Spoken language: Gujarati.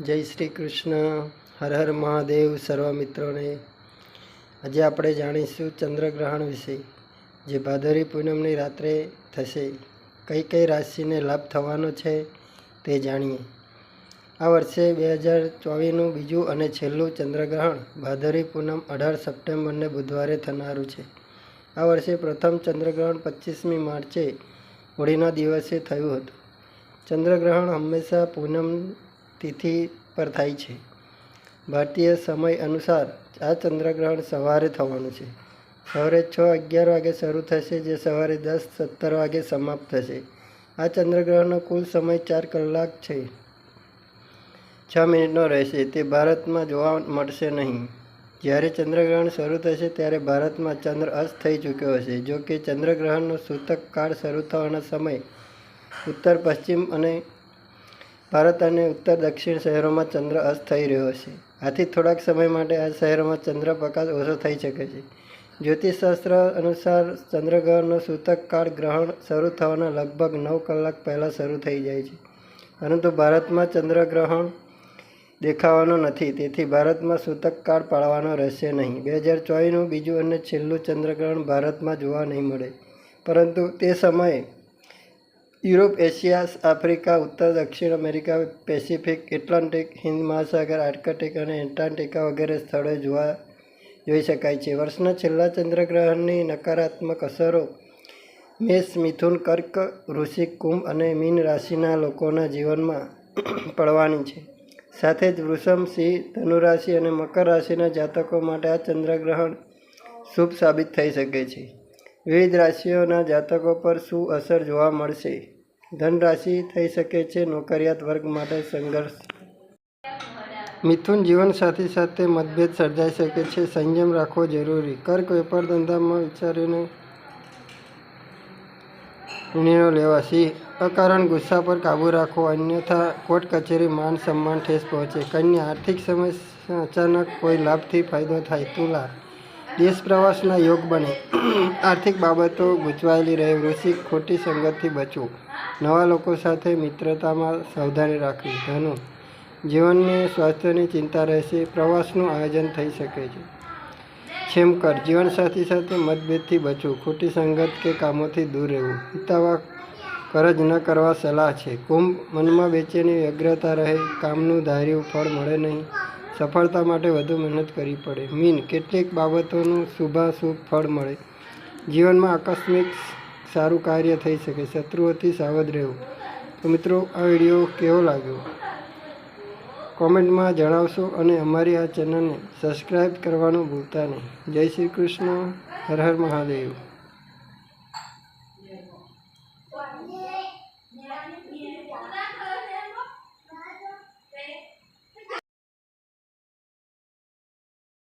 જય શ્રી કૃષ્ણ. હર હર મહાદેવ સર્વ મિત્રોને. આજે આપણે જાણીશું ચંદ્રગ્રહણ વિશે, જે ભાદરી પૂનમની રાત્રે થશે. કઈ કઈ રાશિને લાભ થવાનો છે તે જાણીએ. આ વર્ષે બે હજાર ચોવીસનું બીજું અને છેલ્લું ચંદ્રગ્રહણ ભાદરી પૂનમ અઢાર સપ્ટેમ્બરને બુધવારે થનારું છે. આ વર્ષે પ્રથમ ચંદ્રગ્રહણ પચીસમી માર્ચે હોળીના દિવસે થયું હતું. ચંદ્રગ્રહણ હંમેશા પૂનમ તિથિ પર થાય છે. ભારતીય સમય અનુસાર આ ચંદ્રગ્રહણ સવારે થવાનું છે. સવારે છ અગિયાર વાગે શરૂ થશે, જે સવારે દસ સત્તર વાગે સમાપ્ત થશે. આ ચંદ્રગ્રહણનો કુલ સમય ચાર કલાક છે. છ મિનિટનો રહેશે. તે ભારતમાં જોવા મળશે નહીં. જ્યારે ચંદ્રગ્રહણ શરૂ થશે, ત્યારે ભારતમાં ચંદ્ર અસ્ત થઈ ચૂક્યો હશે. જો કે ચંદ્રગ્રહણનો સૂતક કાળ શરૂ થવાનો સમય ઉત્તર, પશ્ચિમ અને ભારત અને ઉત્તર દક્ષિણ શહેરોમાં ચંદ્ર અસ્ત થઈ રહ્યો છે. આથી થોડાક સમય માટે આ શહેરોમાં ચંદ્રપ્રકાશ ઓછો થઈ શકે છે. જ્યોતિષશાસ્ત્ર અનુસાર ચંદ્રગ્રહણનો સૂતક કાળ ગ્રહણ શરૂ થવાના લગભગ નવ કલાક પહેલાં શરૂ થઈ જાય છે. પરંતુ ભારતમાં ચંદ્રગ્રહણ દેખાવાનો નથી, તેથી ભારતમાં સૂતક કાળ પાળવાનો રહેશે નહીં. બે હજાર ચોવીસનું બીજું અને છેલ્લું ચંદ્રગ્રહણ ભારતમાં જોવા નહીં મળે. પરંતુ તે સમયે યુરોપ, એશિયા, આફ્રિકા, ઉત્તર, દક્ષિણ અમેરિકા, પેસિફિક, એટલાન્ટિક, હિન્દ મહાસાગર, આર્કટિક અને એન્ટાર્ટિકા વગેરે સ્થળોએ જોવા જોઈ શકાય છે. વર્ષના છેલ્લા ચંદ્રગ્રહણની નકારાત્મક અસરો મેષ, મિથુન, કર્ક, વૃશ્ચિક, કુંભ અને મીન રાશિના લોકોના જીવનમાં પડવાની છે. સાથે જ વૃષમ સિંહ, ધનુરાશિ અને મકર રાશિના જાતકો માટે આ ચંદ્રગ્રહણ શુભ સાબિત થઈ શકે છે. વિવિધ રાશિઓના જાતકો પર શું અસર જોવા મળશે? ધન રાશિ થઈ શકે છે નોકરિયાત વર્ગ માટે સંઘર્ષ. મિથુન જીવન સાથી મતભેદ સર્જાઈ શકે છે. સંયમ રાખવો જરૂરી. કર્ક વેપાર ધંધામાં વિચારીને નિર્ણયો લેવા સિંહ અકારણ ગુસ્સા પર કાબૂ રાખવો અન્યથા કોર્ટ કચેરી માન સન્માન ઠેસ પહોંચે. કન્યા આર્થિક સમસ્યા અચાનક કોઈ લાભથી ફાયદો થાય. તુલા. દેશ પ્રવાસના યોગ બને. આર્થિક બાબતો ગૂંચવાયેલી રહે. વૃશ્ચિક ખોટી સંગતથી બચવું નવા લોકો સાથે મિત્રતામાં સાવધાની રાખવી, ધનુ. જીવનની સ્વાસ્થ્યની ચિંતા રહેશે, પ્રવાસનું આયોજન થઈ શકે છે. છેમકર જીવનસાથી સાથે મતભેદથી બચવું ખોટી સંગત કે કામોથી દૂર રહેવું. હિતાવા કરજ ન કરવા સલાહ છે. કુંભ મનમાં બેચેની વ્યગ્રતા રહે, કામનું ધાર્યું ફળ મળે નહીં. સફળતા માટે વધુ મહેનત કરવી પડે. મીન, કેટલીક બાબતોનું શુભાશુભ ફળ મળે. જીવનમાં આકસ્મિક સારું કાર્ય થઈ શકે શત્રુઓથી સાવધ રહેવું. તો મિત્રો, આ વીડિયો કેવો લાગ્યો? કોમેન્ટમાં જણાવશો અને અમારી આ ચેનલને સબસ્ક્રાઈબ કરવાનું ભૂલતા નહીં. જય શ્રી કૃષ્ણ. હર હર મહાદેવ.